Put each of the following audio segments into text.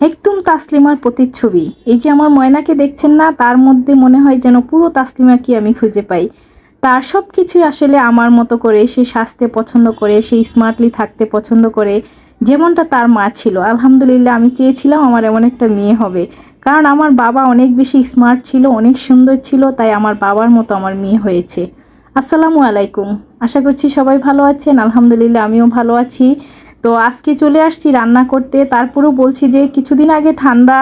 একদম তাসলিমার প্রতিচ্ছবি। এই যে আমার ময়নাকে দেখছেন না, তার মধ্যে মনে হয় যেন পুরো তাসলিমাকে আমি খুঁজে পাই। তার সব কিছুই আসলে আমার মতো করে সে সাজতে পছন্দ করে, সে স্মার্টলি থাকতে পছন্দ করে। যেমনটা তার মা ছিল। আলহামদুলিল্লাহ আমি চেয়েছিলাম আমার এমন একটা মেয়ে হবে। কারণ আমার বাবা অনেক বেশি স্মার্ট ছিল, অনেক সুন্দর ছিল, তাই আমার বাবার মতো আমার মেয়ে হয়েছে। আসসালামু আলাইকুম। আশা করছি সবাই ভালো আছেন। আলহামদুলিল্লাহ আমিও ভালো আছি। তো আজকে চলে আসছি রান্না করতে। তারপরেও বলছি যে কিছুদিন আগে ঠান্ডা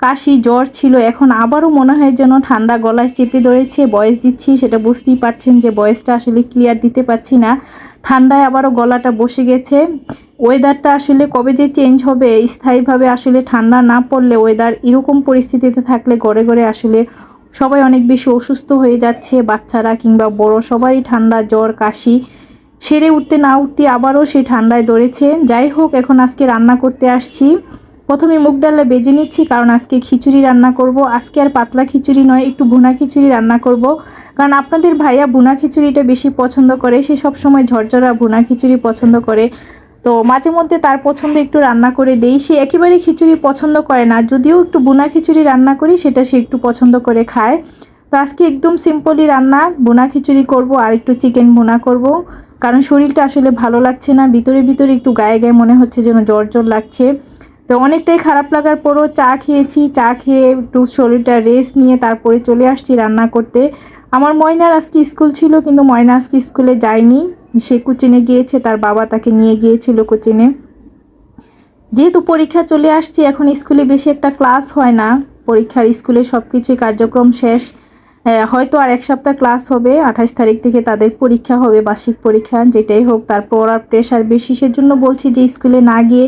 কাশি জ্বর ছিল, এখন আবারও মনে হয় যেন ঠান্ডা গলায় চেপে ধরেছে, বয়স দিচ্ছি, সেটা বুঝতেই পারছেন যে বয়সটা আসলে ক্লিয়ার দিতে পারছি না। ঠান্ডায় আবারও গলাটা বসে গেছে। ওয়েদারটা আসলে কবে যে চেঞ্জ হবে, স্থায়ীভাবে আসলে ঠান্ডা না পড়লে ওয়েদার এরকম পরিস্থিতিতে থাকলে ঘরে ঘরে আসলে সবাই অনেক বেশি অসুস্থ হয়ে যাচ্ছে, বাচ্চারা কিংবা বড় সবাই ঠান্ডা, জ্বর, কাশি। সেরে উঠতে না উঠতে আবারও সেই ঠান্ডায় ধরেছে যাই হোক, এখন আজকে রান্না করতে আসছি। প্রথমে মুগ ডালে বেজে নিচ্ছি, কারণ আজকে খিচুড়ি রান্না করব। আজকে আর পাতলা খিচুড়ি নয়, একটু ভুনা খিচুড়ি রান্না করব। কারণ আপনাদের ভাইয়া ভুনা খিচুড়িটা বেশি পছন্দ করে, সে সব সময় ঝরঝরা ভুনা খিচুড়ি পছন্দ করে। তো মাঝে মধ্যে তার পছন্দ একটু রান্না করে দেই। সে একেবারে খিচুড়ি পছন্দ করে না, যদিও একটু বুনা খিচুড়ি রান্না করি, সেটা সে একটু পছন্দ করে খায়। তো আজকে একদম সিম্পলি রান্না বোনা খিচুড়ি করব আর একটু চিকেন বোনা করব। কারণ শরীরটা আসলে ভালো লাগছে না, ভিতরে ভিতরে একটু গায়ে গায়ে মনে হচ্ছে যেন জ্বর জ্বর লাগছে। তো অনেকটাই খারাপ লাগার পরও চা খেয়েছি, চা খেয়ে একটু শরীরটা রেস্ট নিয়ে তারপরে চলে আসছি রান্না করতে। আমার ময়নার আজকে স্কুল ছিল কিন্তু ময়না আজকে স্কুলে যায়নি। সে কোচিনে গিয়েছে, তার বাবা তাকে নিয়ে গিয়েছিল কোচিনে। যেহেতু পরীক্ষা চলে আসছে, এখন স্কুলে বেশি একটা ক্লাস হয় না। পরীক্ষার স্কুলে সব কিছুই কার্যক্রম শেষ। হয়তো আর এক সপ্তাহ ক্লাস হবে, আঠাশ তারিখ থেকে তাদের পরীক্ষা হবে, বার্ষিক পরীক্ষা, যেটাই হোক। তারপর আর প্রেশার বেশি, সেজন্য বলছি যে স্কুলে না গিয়ে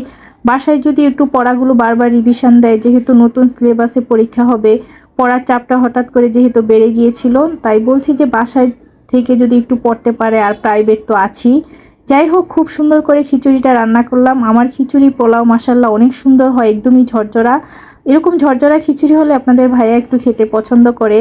বাসায় যদি একটু পড়াগুলো বারবার রিভিশন দেয়, যেহেতু নতুন সিলেবাসে পরীক্ষা হবে, পড়ার চাপটা হঠাৎ করে যেহেতু বেড়ে গিয়েছিল, তাই বলছি যে বাসায় থেকে যদি একটু পড়তে পারে, আর প্রাইভেট তো আছি যাই হোক, খুব সুন্দর করে খিচুড়িটা রান্না করলাম। আমার খিচুড়ি, পোলাও মাসাল্লাহ অনেক সুন্দর হয়, একদমই ঝরঝরা। এরকম ঝরঝরা খিচুড়ি হলে আপনাদের ভাইয়া একটু খেতে পছন্দ করে।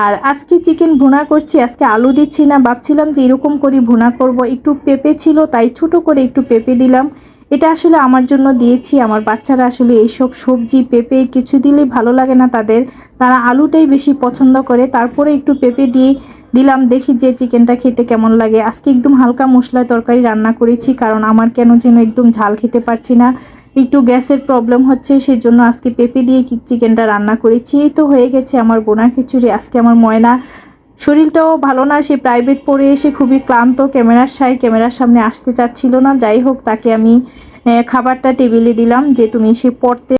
আর আজকে চিকেন ভুনা করছি, আজকে আলু দিচ্ছি না, ভাবছিলাম যে এরকম করি ভুনা করব। একটু পেঁপে ছিল, তাই ছোট করে একটু পেঁপে দিলাম। এটা আসলে আমার জন্য দিয়েছি, আমার বাচ্চারা আসলে এইসব সবজি, পেঁপে কিছু দিলেই ভালো লাগে না তাদের। তারা আলুটাই বেশি পছন্দ করে, তারপরে একটু পেঁপে দিয়ে দিলাম, দেখি যে চিকেনটা খেতে কেমন লাগে। আজকে একদম হালকা মশলায় তরকারি রান্না করেছি, কারণ আমার কেন যেন একদম ঝাল খেতে পারছি না। একটু গ্যাসের প্রবলেম হচ্ছে সেই জন্য আজকে পেঁপে দিয়ে চিকেনটা রান্না করেছি। এই তো হয়ে গেছে আমার বোনা খিচুড়ি, আজকে আমার ময়না। শরীরটাও ভালো না, সে প্রাইভেট পড়ে এসে খুবই ক্লান্ত, ক্যামেরার সাই ক্যামেরার সামনে আসতে চাচ্ছিল না। যাই হোক, তাকে আমি খাবারটা টেবিলে দিলাম, যে তুমি সে পড়তে